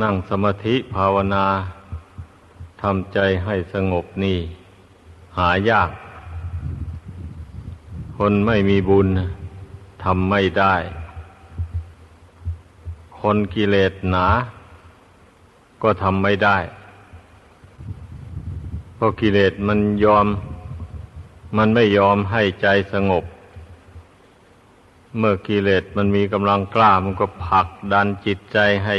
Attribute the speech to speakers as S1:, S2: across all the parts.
S1: นั่งสมาธิภาวนาทำใจให้สงบนี่ หายาก คนไม่มีบุญทำไม่ได้ คนกิเลสหนา ก็ทำไม่ได้เพราะกิเลสมันยอม มันไม่ยอมให้ใจสงบ เมื่อกิเลสมันมีกำลังกล้ามันก็ผลักดันจิตใจให้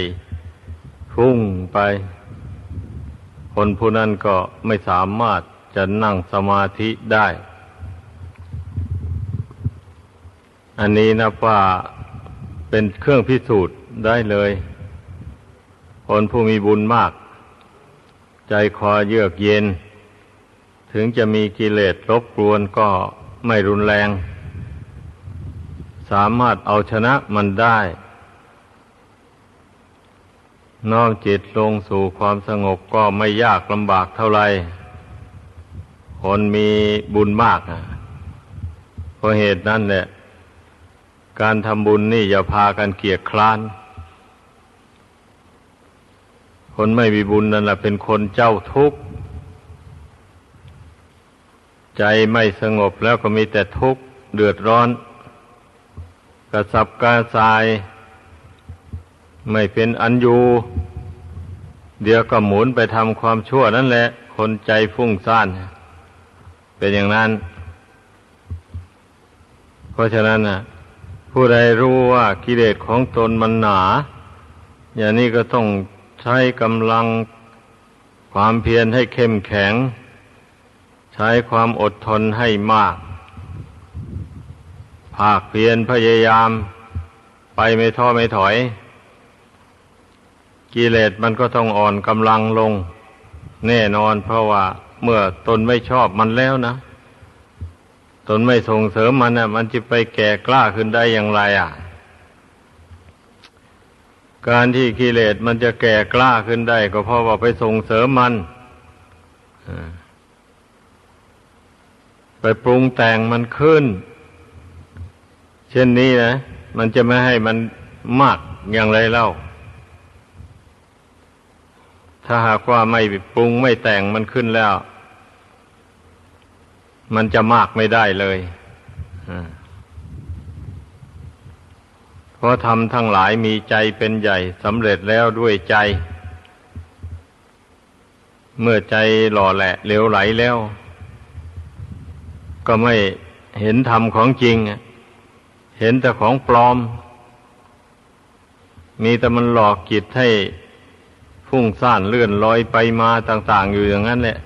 S1: พุ่งไป คนผู้นั้นก็ไม่สามารถจะนั่งสมาธิได้ อันนี้นะว่าเป็นเครื่องพิสูจน์ได้เลย คนผู้มีบุญมาก ใจคอเยือกเย็น ถึงจะมีกิเลสรบกวนก็ไม่รุนแรง สามารถเอาชนะมันได้ น้อมจิตลงสู่ความสงบก็ไม่ยากลำบากเท่าไรคนมีบุญมากอะเพราะเหตุนั้นแหละการทำบุญนี่อย่าพากันเกียจคร้าน คนไม่มีบุญนั่นแหละเป็นคนเจ้าทุกข์ ใจไม่สงบแล้วก็มีแต่ทุกข์ เดือดร้อน กระสับกระส่าย ไม่เป็นอันอยู่เดี๋ยวก็หมุนไปทำความชั่วนั่นแหละ คนใจฟุ้งซ่าน เป็นอย่างนั้น เพราะฉะนั้นนะผู้ใดรู้ว่ากิเลสของตนมันหนา อย่างนี้ก็ต้องใช้กำลังความเพียรให้เข้มแข็ง ใช้ความอดทนให้มาก ภาคเพียรพยายาม ไปไม่ท้อไม่ถอย กิเลสมันก็ต้องอ่อนกำลังลง แน่นอนเพราะว่าเมื่อตนไม่ชอบมันแล้วนะ ตนไม่ส่งเสริมมันนะมันจะไปแก่กล้าขึ้นได้อย่างไรอะ การที่กิเลสมันจะแก่กล้าขึ้นได้ ก็เพราะว่าไปส่งเสริมมันไปปรุงแต่งมันขึ้น เช่นนี้นะ มันจะไม่ให้มันมากอย่างไรเล่า ถ้าหากว่าไม่ปรุงไม่แต่งมันขึ้นแล้ว มันจะมากไม่ได้เลยเพราะทำทั้งหลายมีใจเป็นใหญ่สำเร็จแล้วด้วยใจ เมื่อใจหล่อแหละเหลวไหลแล้ว ก็ไม่เห็นธรรมของจริง เห็นแต่ของปลอม มีแต่มันหลอกจิตให้ ฟุ้งซ่านเลื่อนลอยไปมาต่าง ๆ อยู่อย่างนั้นแหละ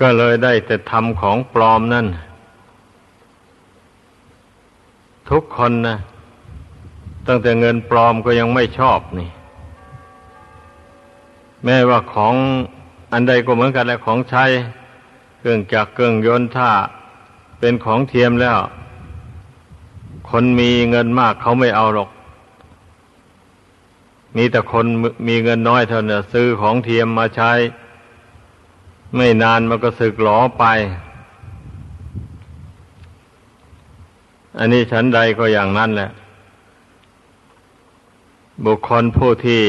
S1: ก็เลยได้แต่ทำของปลอมนั่น ทุกคนนะตั้งแต่เงินปลอมก็ยังไม่ชอบนี่ แม้ว่าของอันใดก็เหมือนกันแหละของใช้เครื่องจักรเครื่องยนต์ถ้าเป็นของเทียมแล้ว คนมีเงินมากเขาไม่เอาหรอก มีแต่คนมีเงินน้อยเท่านั้นซื้อของเทียมมาใช้ ไม่นานมันก็สึกหลอไป อันนี้ฉันใดก็อย่างนั้นแหละ บุคคลผู้ที่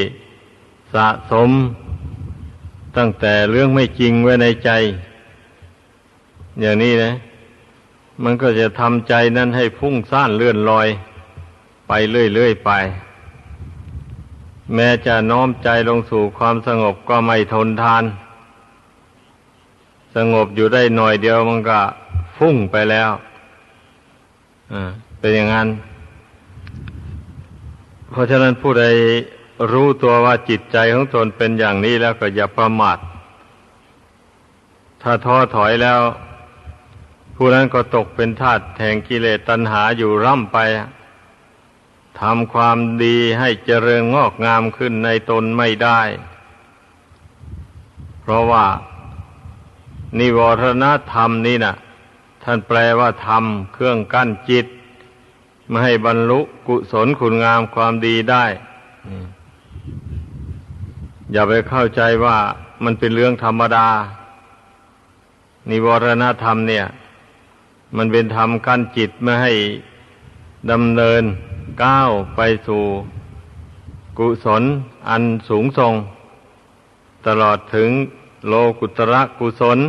S1: สะสมตั้งแต่เรื่องไม่จริงไว้ในใจ อย่างนี้นะ มันก็จะทำใจนั้นให้พุ่งซ่านเลื่อนลอย ไปเรื่อยๆไป แม้จะน้อมใจลงสู่ความสงบก็ไม่ทนทาน สงบอยู่ได้หน่อยเดียวมันก็ฟุ้งไปแล้วเป็นอย่างนั้น เพราะฉะนั้นผู้ใดรู้ตัวว่าจิตใจของตนเป็นอย่างนี้แล้วก็อย่าประมาทถ้าท้อถอยแล้ว ผู้นั้นก็ตกเป็นทาสแห่งกิเลสตัณหาอยู่ร่ำไป ทำความดีให้เจริญงอกงามขึ้นในตนไม่ได้ เพราะว่า นิวรณธรรมนี่นะ่ะ ท่านแปลว่าธรรมเครื่องกั้นจิต ไม่ให้บรรลุกุศลคุณงามความดีได้อย่าไปเข้าใจว่ามันเป็นเรื่องธรรมดา นิวรณธรรมเนี่ย มันเป็นธรรมกั้นจิตไม่ให้ดำเนิน ก้าวไปสู่กุศลอันสูงส่ง ตลอดถึงโลกุตระกุศล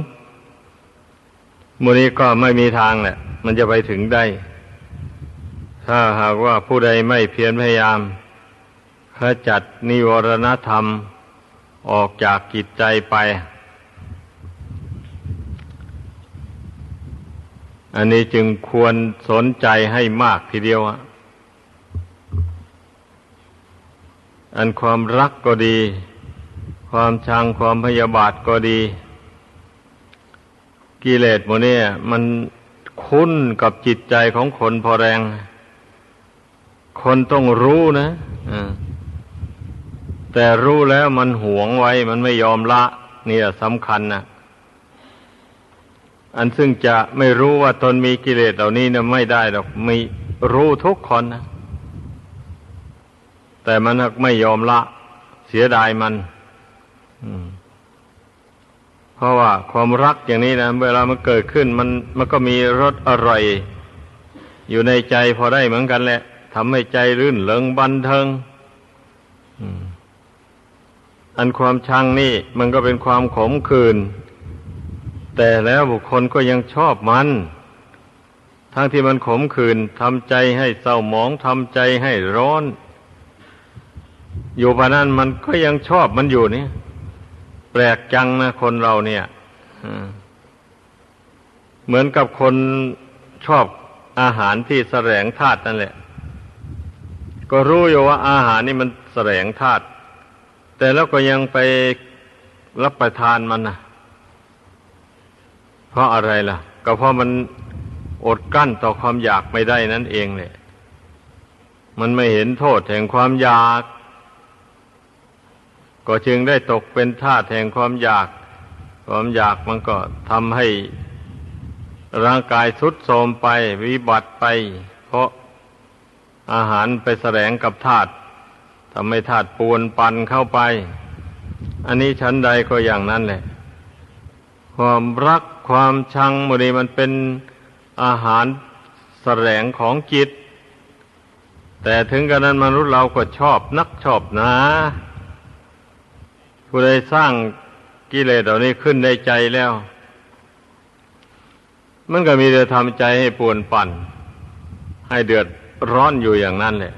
S1: มูนี้ก็ไม่มีทางแหละ มันจะไปถึงได้ ถ้าหากว่าผู้ใดไม่เพียรพยายามขจัดนิวรณธรรมออกจากกิจใจไป อันนี้จึงควรสนใจให้มากทีเดียวอะ อันความรักก็ดี ความชังความพยาบาทก็ดี กิเลสโมเนี่ยมันคุ้นกับจิตใจของคนพอแรง คนต้องรู้นะแต่รู้แล้วมันหวงไว้มันไม่ยอมละนี่สำคัญนะอันซึ่งจะไม่รู้ว่าตนมีกิเลสเหล่านี้เนี่ยไม่ได้หรอกมีรู้ทุกคนนะ แต่มันไม่ยอมละ เสียดายมันเพราะว่าความรักอย่างนี้นะเวลามันเกิดขึ้น มันมันก็มีรสอร่อย อยู่ในใจพอได้เหมือนกันแหละทำให้ใจรื่นเริงบันเทิงอันความชังนี่มันก็เป็นความขมขื่นแต่แล้วบุคคลก็ยังชอบมัน ทั้งที่มันขมขื่นทำใจให้เศร้าหมองทำใจให้ร้อน อยู่พานั้นมันก็ยังชอบมันอยู่นี่แปลกจังนะคนเราเนี่ยเหมือนกับคนชอบอาหารที่แสลงธาตุนั่นแหละ ก็รู้อยู่ว่าอาหารนี่มันแสลงธาตุแต่แล้วก็ยังไปรับประทานมันนะเพราะอะไรล่ะ ก็เพราะมันอดกั้นต่อความอยากไม่ได้นั่นเองเลยมันไม่เห็นโทษแห่งความอยาก ก็จึงได้ตกเป็นทาสแห่งความอยาก ความอยากมันก็ทำให้ร่างกายทุดโทรมไป วิบัติไป เพราะอาหารไปแสลงกับธาตุทำให้ธาตุปูนปันเข้าไป อันนี้ชั้นใดก็อย่างนั้นแหละ ความรักความชังมันนี้มันเป็นอาหารแสลงของจิต แต่ถึงกระนั้นมนุษย์เราก็ชอบนักชอบนะ ผู้ใดสร้างกิเลสเหล่านี้ขึ้นในใจแล้ว มันก็มีแต่ทำใจให้ปวนปั่น ให้เดือดร้อนอยู่อย่างนั้นแหละ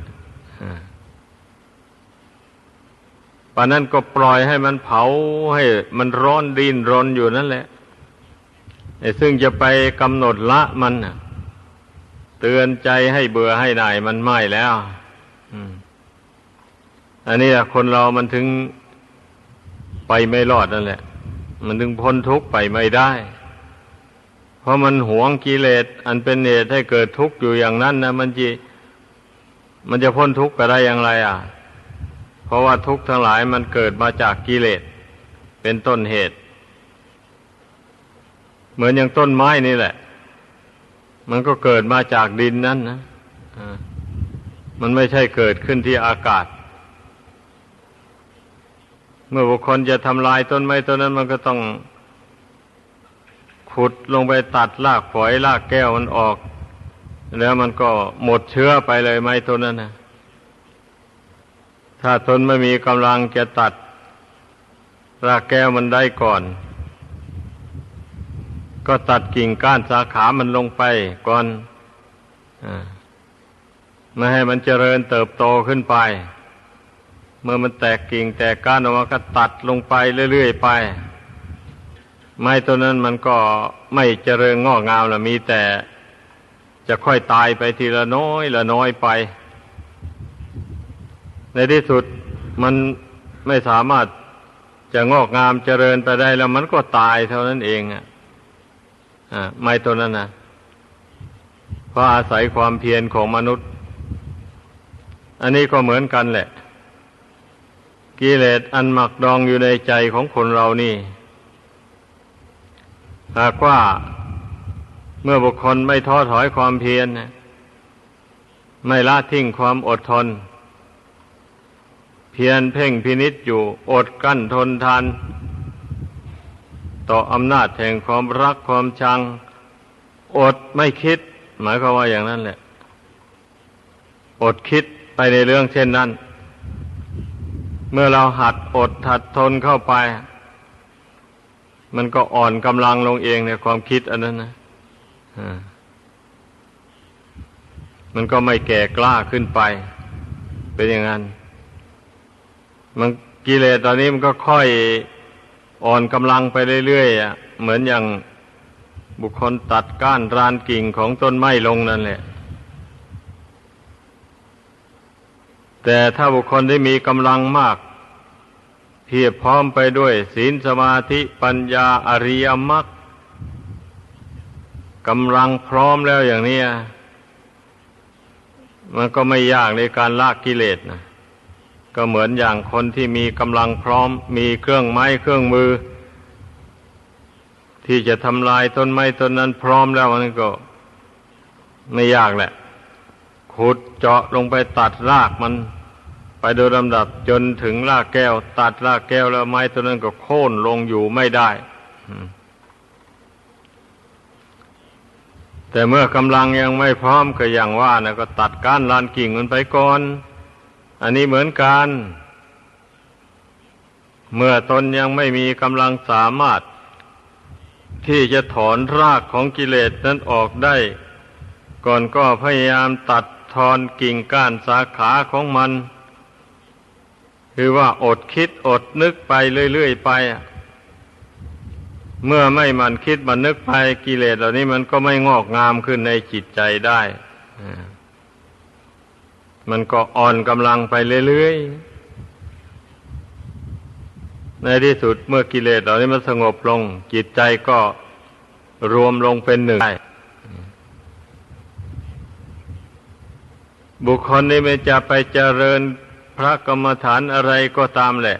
S1: ปานนั้นก็ปล่อยให้มันเผาให้มันร้อนดินรนอยู่นั่นแหละซึ่งจะไปกำหนดละมันเตือนใจให้เบื่อให้หน่ายมันไม่แล้วอันนี้คนเรามันถึง ไปไม่รอดนั่นแหละ มันถึงพ้นทุกข์ไปไม่ได้ เพราะมันหวงกิเลสอันเป็นเหตุให้เกิดทุกข์อยู่อย่างนั้นนะมันจะมันจะพ้นทุกข์ไปได้อย่างไรอะ เพราะว่าทุกข์ทั้งหลายมันเกิดมาจากกิเลสเป็นต้นเหตุ เหมือนอย่างต้นไม้นี่แหละ มันก็เกิดมาจากดินนั่นนะมันไม่ใช่เกิดขึ้นที่อากาศ เมื่อบุคคลจะทำลายต้นไม้ต้นนั้นมันก็ต้องขุดลงไปตัดรากฝอยรากแก้วมันออก แล้วมันก็หมดเชื้อไปเลยไม้ต้นนั้นนะถ้าตนไม่มีกำลังจะตัด รากแก้วมันได้ก่อน ก็ตัดกิ่งก้านสาขามันลงไปก่อนไม่ให้มันเจริญเติบโตขึ้นไป เมื่อมันแตกกิ่งแตกก้านออกมาก็ตัดลงไปเรื่อยๆไป ไม้ตัวนั้นมันก็ไม่เจริญงอกงามละมีแต่จะค่อยตายไปทีละน้อยละน้อยไป ในที่สุดมันไม่สามารถจะงอกงามเจริญไปได้แล้วมันก็ตายเท่านั้นเองอะไม้ตัวนั้นนะเพราะอาศัยความเพียรของมนุษย์ อันนี้ก็เหมือนกันแหละ กิเลสอันหมักดองอยู่ในใจของคนเรานี่ หากว่าเมื่อบุคคลไม่ท้อถอยความเพียรไม่ละทิ้งความอดทน เพียรเพ่งพินิษอยู่อดกั้นทนทาน ต่ออำนาจแห่งความรักความชัง อดไม่คิด หมายความว่าอย่างนั้นแหละ อดคิดไปในเรื่องเช่นนั้น เมื่อเราหัดอดหัดทนเข้าไป มันก็อ่อนกำลังลงเองในความคิดอันนั้นนะมันก็ไม่แก่กล้าขึ้นไป เป็นอย่างนั้น มันกิเลสตอนนี้มันก็ค่อยอ่อนกำลังไปเรื่อยๆอะเหมือนอย่างบุคคลตัดก้านรานกิ่งของต้นไม้ลงนั่นแหละ แต่ถ้าบุคคลได้มีกำลังมาก เพียบพร้อมไปด้วย ศีลสมาธิปัญญาอริยมรรคกำลังพร้อมแล้วอย่างนี้มันก็ไม่ยากในการละกิเลสนะก็เหมือนอย่างคนที่มีกำลังพร้อม มีเครื่องไม้เครื่องมือ ที่จะทำลายต้นไม้ต้นนั้นพร้อมแล้วมันก็ไม่ยากแหละ ขุดเจาะลงไปตัดรากมันไปโดยลำดับจนถึงรากแก้ว ตัดรากแก้วแล้วไม้ต้นนั้นก็โค่นลงอยู่ไม่ได้ แต่เมื่อกำลังยังไม่พร้อมก็อย่างว่านะก็ตัดก้านลานกิ่งมันไปก่อน อันนี้เหมือนกัน เมื่อตนยังไม่มีกำลังสามารถ ที่จะถอนรากของกิเลสนั้นออกได้ ก่อนก็พยายามตัด ทอนกิ่งก้านสาขาของมัน คือว่าอดคิดอดนึกไปเรื่อยๆไป เมื่อไม่มันคิดมันนึกไปกิเลสเหล่านี้มันก็ไม่งอกงามขึ้นในจิตใจได้มันก็อ่อนกำลังไปเรื่อยๆ ในที่สุดเมื่อกิเลสเหล่านี้มันสงบลง จิตใจก็รวมลงเป็นหนึ่งได้ บุคคลนี้ไม่จะไปเจริญพระกรรมฐานอะไรก็ตามแหละ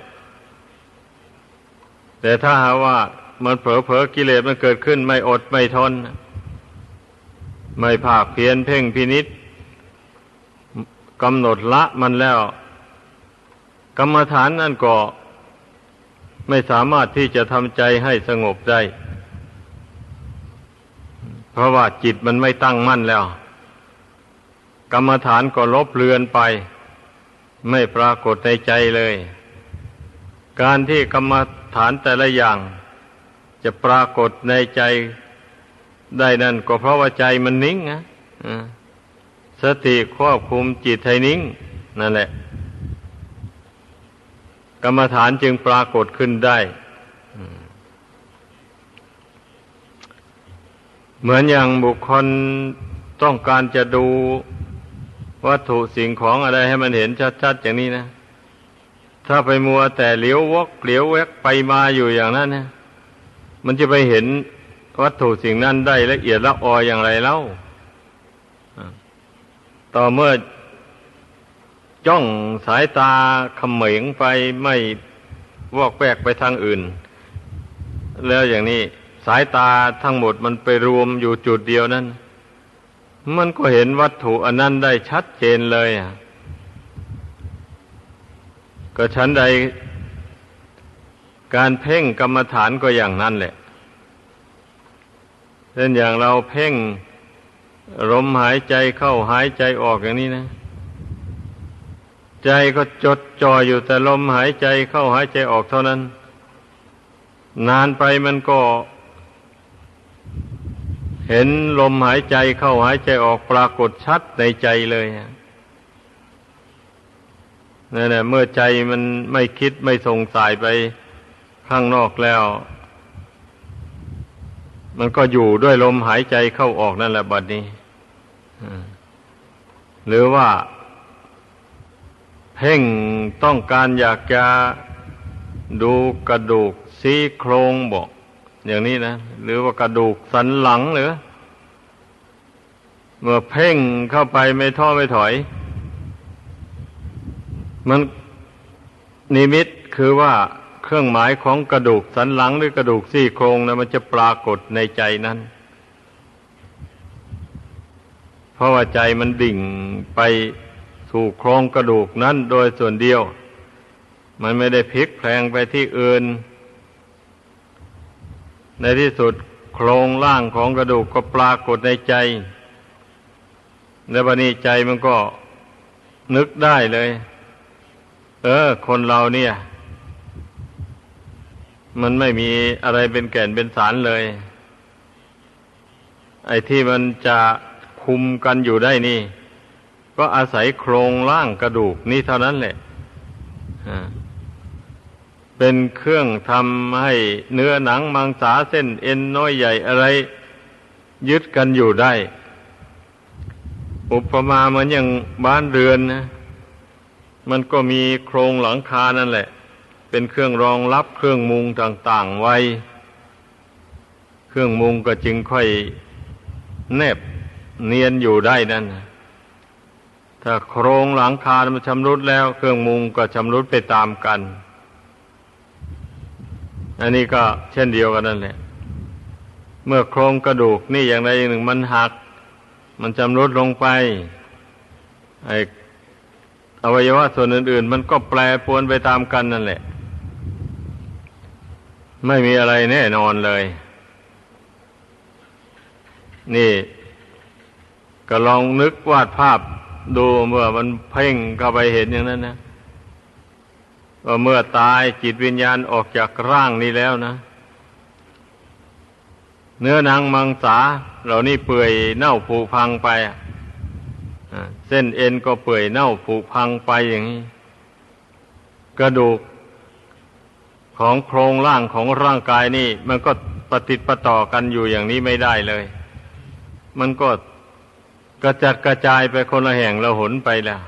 S1: แต่ถ้าหาว่ามันเผลอเผลอกิเลสมันเกิดขึ้นไม่อดไม่ทน ไม่ภาคเพียนเพ่งพินิษกำหนดละมันแล้ว กรรมฐานนั่นก็ไม่สามารถที่จะทำใจให้สงบได้ เพราะว่าจิตมันไม่ตั้งมั่นแล้ว กรรมฐานก็ลบเลือนไป ไม่ปรากฏในใจเลย การที่กรรมฐานแต่ละอย่าง จะปรากฏในใจได้นั่นก็เพราะว่าใจมันนิ่งนะสติควบคุมจิตให้นิ่ง นั่นแหละ กรรมฐานจึงปรากฏขึ้นได้ เหมือนอย่างบุคคลต้องการจะดู วัตถุสิ่งของอะไรให้มันเห็นชัดๆอย่างนี้นะ ถ้าไปมัวแต่เหลียววกเหลียวแวกไปมาอยู่อย่างนั้นนะมันจะไปเห็นวัตถุสิ่งนั้นได้ละเอียดละอออย่างไรเล่าต่อเมื่อจ้องสายตาขมเหงไปไม่วอกแวกไปทางอื่น แล้วอย่างนี้สายตาทั้งหมดมันไปรวมอยู่จุดเดียวนั้น มันก็เห็นวัตถุอันนั้นได้ชัดเจนเลยอะก็ชั้นใดการเพ่งกรรมฐานก็อย่างนั้นแหละเช่นอย่างเราเพ่งลมหายใจเข้าหายใจออกอย่างนี้นะ ใจก็จดจ่ออยู่แต่ลมหายใจเข้าหายใจออกเท่านั้น นานไปมันก็ เห็นลมหายใจเข้าหายใจออกปรากฏชัดในใจเลยนั่นแหละเมื่อใจมันไม่คิดไม่ส่งสายไปข้างนอกแล้ว มันก็อยู่ด้วยลมหายใจเข้าออกนั่นแหละบัดนี้หรือว่า เพ่งต้องการอยากจะดูกระดูกซี่โครงบอก อย่างนี้นะ หรือว่ากระดูกสันหลังหรือ เมื่อเพ่งเข้าไปไม่ท้อไม่ถอย มันนิมิตคือว่าเครื่องหมายของกระดูกสันหลังหรือกระดูกซี่โครงนะมันจะปรากฏในใจนั้น เพราะว่าใจมันดิ่งไปสู่โครงกระดูกนั้นโดยส่วนเดียว มันไม่ได้พลิกแพลงไปที่อื่น ในที่สุดโครงล่างของกระดูกก็ปรากฏในใจในบันนี้ใจมันก็นึกได้เลย เออ คนเราเนี่ย มันไม่มีอะไรเป็นแก่นเป็นสารเลย ไอ้ที่มันจะคุมกันอยู่ได้นี่ ก็อาศัยโครงร่างกระดูกนี่เท่านั้นแหละอ่า เป็นเครื่องทำให้เนื้อหนังมังสาเส้นเอ็นน้อยใหญ่อะไร ยึดกันอยู่ได้ อุปมาเหมือนอย่างบ้านเรือนนะมันก็มีโครงหลังคานั่นแหละ เป็นเครื่องรองรับเครื่องมุงต่าง ๆไว้ เครื่องมุงก็จึงค่อยแนบเนียนอยู่ได้นั่นถ้าโครงหลังคามันชำรุดแล้ว เครื่องมุงก็ชำรุดไปตามกัน อันนี้ก็เช่นเดียวกันนั่นแหละ เมื่อโครงกระดูกนี่อย่างใดอย่างหนึ่งมันหัก มันชำรุดลงไป ไออวัยวะส่วนอื่น ๆ มันก็แปรปวนไปตามกันนั่นแหละ ไม่มีอะไรแน่นอนเลย นี่ ก็ลองนึกวาดภาพดูเมื่อมันเพ่งเข้าไปเห็นอย่างนั้นนะ ว่าเมื่อตายจิตวิญญาณออกจากร่างนี้แล้วนะ เนื้อหนังมังสาเหล่านี้เปื่อยเน่าผุพังไปเส้นเอ็นก็เปื่อยเน่าผุพังไปอย่างนี้กระดูกของโครงร่างของร่างกายนี่ มันก็ปฏิติดประต่อกันอยู่อย่างนี้ไม่ได้เลย มันก็กระจัดกระจายไปคนละแห่งละหนไปแล้ว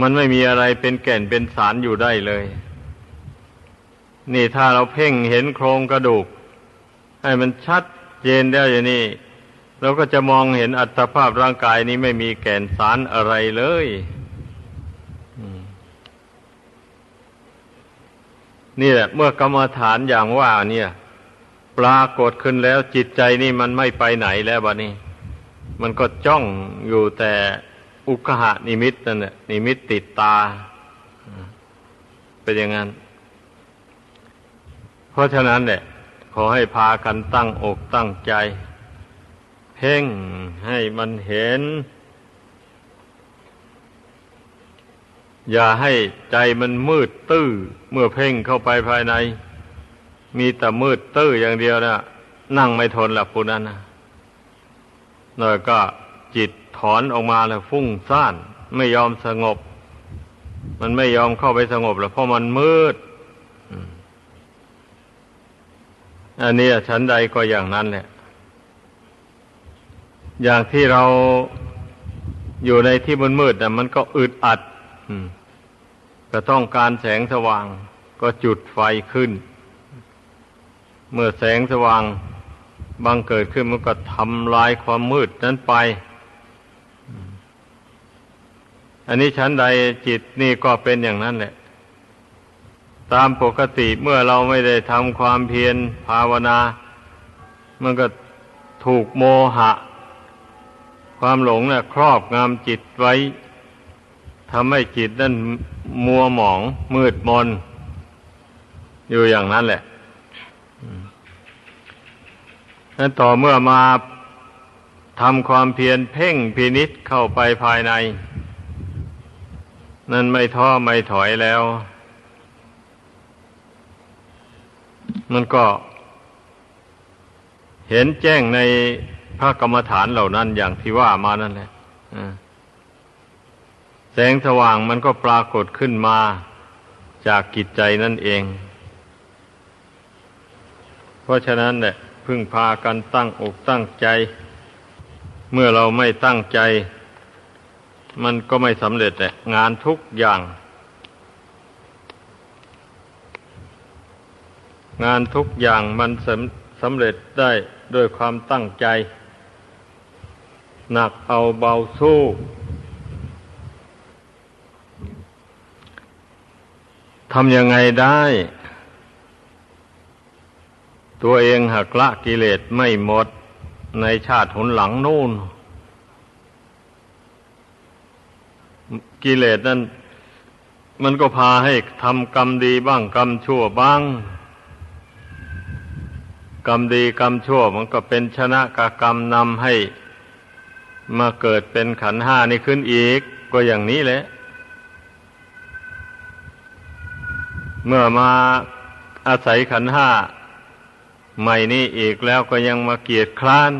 S1: มันไม่มีอะไรเป็นแก่นเป็นสารอยู่ได้เลย นี่ถ้าเราเพ่งเห็นโครงกระดูก ให้มันชัดเจนได้อย่างนี้เราก็จะมองเห็นอัตภาพร่างกายนี้ไม่มีแก่นสารอะไรเลยนี่แหละ เมื่อกรรมฐานอย่างว่าเนี่ย ปรากฏขึ้นแล้วจิตใจนี่มันไม่ไปไหนแล้วบะนี้ มันก็จ้องอยู่แต่ อุกหะนิมิตนั่นแหละนิมิตติดตา เป็นอย่างนั้น เพราะฉะนั้นเนี่ยขอให้พากันตั้งอกตั้งใจ เพ่งให้มันเห็น อย่าให้ใจมันมืดตื้อ เมื่อเพ่งเข้าไปภายใน มีแต่มืดตื้ออย่างเดียวนะนั่งไม่ทนหละผู้นั้นนะแล้วก็จิต ถอนออกมาแล้วฟุ้งซ่าน ไม่ยอมสงบ มันไม่ยอมเข้าไปสงบแล้วเพราะมันมืด อันนี้ชั้นใดก็อย่างนั้นแหละ อย่างที่เราอยู่ในที่มันมืดน่มันก็อึดอัดก็ต้องการแสงสว่างก็จุดไฟขึ้น เมื่อแสงสว่างบังเกิดขึ้นมันก็ทำลายความมืดนั้นไป อันนี้ชั้นใดจิตนี่ก็เป็นอย่างนั้นแหละ ตามปกติเมื่อเราไม่ได้ทำความเพียรภาวนา มันก็ถูกโมหะ ความหลงนะ่ะครอบงำจิตไว้ทำให้จิตนั้นมัวหมองมืดมน อยู่อย่างนั้นแหละนั้นต่อเมื่อมาทำความเพียรเพ่งพินิษเข้าไปภายใน นั่นไม่ท้อไม่ถอยแล้ว มันก็ เห็นแจ้งในพระกรรมฐานเหล่านั้นอย่างที่ว่ามานั่นแหละแสงสว่างมันก็ปรากฏขึ้นมาจากกิจใจนั่นเอง เพราะฉะนั้นเนี่ยพึ่งพากันตั้งอกตั้งใจ เมื่อเราไม่ตั้งใจ มันก็ไม่สำเร็จแหละงานทุกอย่าง งานทุกอย่างมันสำสำเร็จได้ด้วยความตั้งใจ หนักเอาเบาสู้ ทำยังไงได้ ตัวเองหักละกิเลสไม่หมดในชาติหนหลังนู่น กิเลสนั้น มันก็พาให้ทำกรรมดีบ้างกรรมชั่วบ้าง กรรมดีกรรมชั่ว มันก็เป็นชนะกกรรมนำให้มาเกิดเป็นขันห้านี่ขึ้นอีก ก็อย่างนี้แหละ เมื่อมาอาศัยขันห้าใหม่นี้อีกแล้วก็ยังมาเกียดคร้าน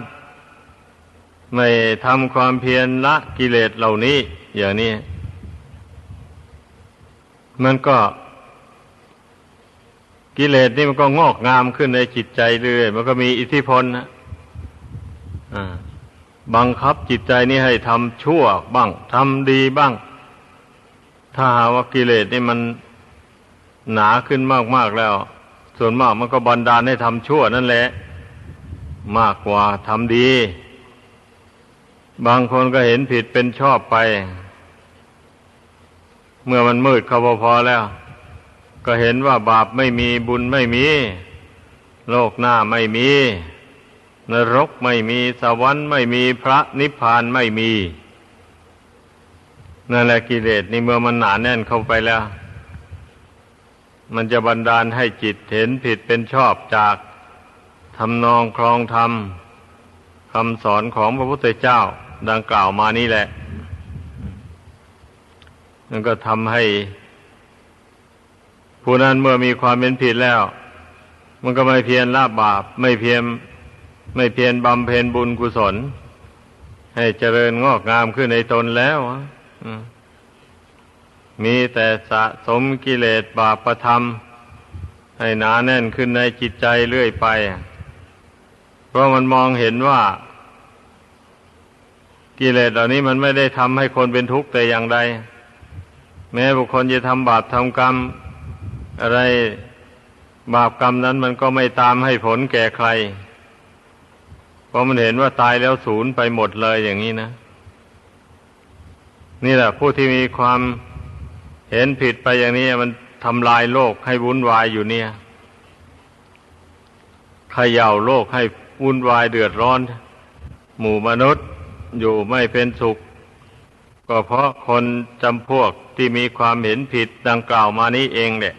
S1: ไม่ทำความเพียรละกิเลสเหล่านี้ อย่างนี้ มันก็กิเลสนี่มันก็งอกงามขึ้นในจิตใจเรื่อย มันก็มีอิทธิพลนะบังคับจิตใจนี้ให้ทำชั่วบ้างทำดีบ้าง ถ้าหาว่ากิเลสนี่มันหนาขึ้นมากๆแล้ว ส่วนมากมันก็บันดาลให้ทำชั่วนั่นแหละ มากกว่าทำดี บางคนก็เห็นผิดเป็นชอบไป เมื่อมันมืดเข้าพอๆแล้ว ก็เห็นว่าบาปไม่มีบุญไม่มี โลกหน้าไม่มี นรกไม่มีสวรรค์ไม่มีพระนิพพานไม่มีนั่นแหละกิเลสนี่เมื่อมันหนาแน่นเข้าไปแล้ว มันจะบันดาลให้จิตเห็นผิดเป็นชอบจากทำนองครองธรรมคำสอนของพระพุทธเจ้าดังกล่าวมานี่แหละ มันก็ทำให้ ผู้นั้นเมื่อมีความเป็นผิดแล้ว มันก็ไม่เพียรละบาป ไม่เพียรไม่เพียรบำเพ็ญบุญกุศล ให้เจริญงอกงามขึ้นในตนแล้วมมีแต่สะสมกิเลสบาปประธรรม ให้หนาแน่นขึ้นในจิตใจเรื่อยไป เพราะมันมองเห็นว่า กิเลสเหล่านี้มันไม่ได้ทำให้คนเป็นทุกข์แต่อย่างใด แม้บุคคลจะทำบาปทำกรรม อะไรบาปกรรมนั้นมันก็ไม่ตามให้ผลแก่ใคร เพราะมันเห็นว่าตายแล้วศูนย์ไปหมดเลยอย่างนี้นะ นี่แหละผู้ที่มีความเห็นผิดไปอย่างนี้มันทำลายโลกให้วุ่นวายอยู่เนี่ยขย่าโลกให้วุ่นวายเดือดร้อน หมู่มนุษย์อยู่ไม่เป็นสุข ก็เพราะคนจำพวกที่มีความเห็นผิดดังกล่าวมานี้เองเนี่ย